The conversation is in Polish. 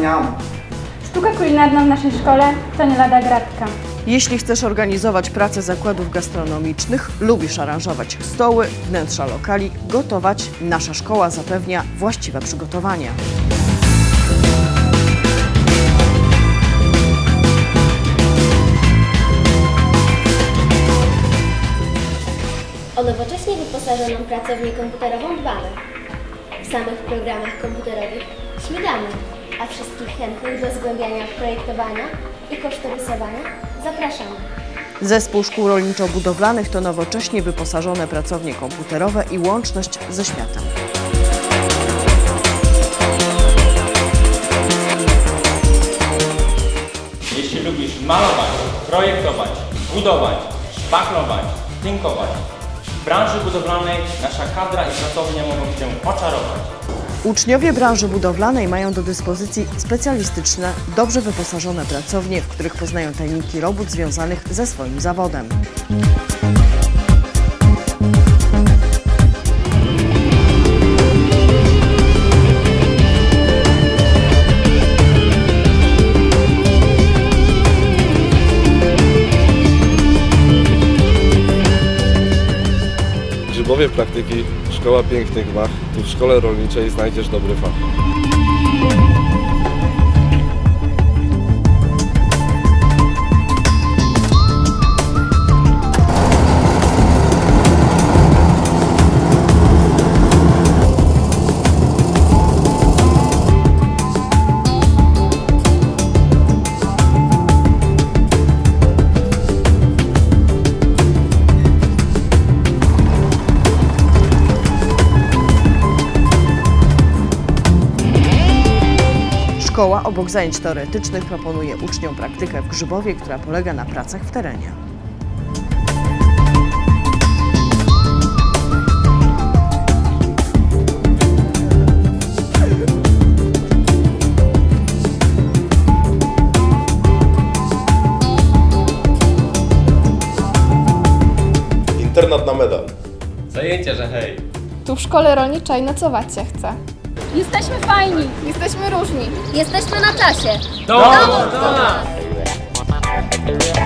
niam. Sztuka kulinarna w naszej szkole to nie lada gratka. Jeśli chcesz organizować pracę zakładów gastronomicznych, lubisz aranżować stoły, wnętrza lokali, gotować, nasza szkoła zapewnia właściwe przygotowanie. O nowocześnie wyposażoną pracownię komputerową dbamy. W samych programach komputerowych śmigamy, a wszystkich chętnych do zgłębiania projektowania i kosztorysowania zapraszamy. Zespół szkół rolniczo-budowlanych to nowocześnie wyposażone pracownie komputerowe i łączność ze światem. Jeśli lubisz malować, projektować, budować, szpachlować, tynkować, w branży budowlanej nasza kadra i pracownia mogą Cię oczarować. Uczniowie branży budowlanej mają do dyspozycji specjalistyczne, dobrze wyposażone pracownie, w których poznają tajniki robót związanych ze swoim zawodem. Grzybowie Praktyki, Szkoła Pięknych Gmach. Tu w Szkole Rolniczej znajdziesz dobry fach. Szkoła obok zajęć teoretycznych proponuje uczniom praktykę w Grzybowie, która polega na pracach w terenie. Internat na medal. Zajęcie, że hej! Tu w szkole rolniczej nocować się chce. Jesteśmy fajni. Jesteśmy różni. Jesteśmy na czasie. Do, do, do, do.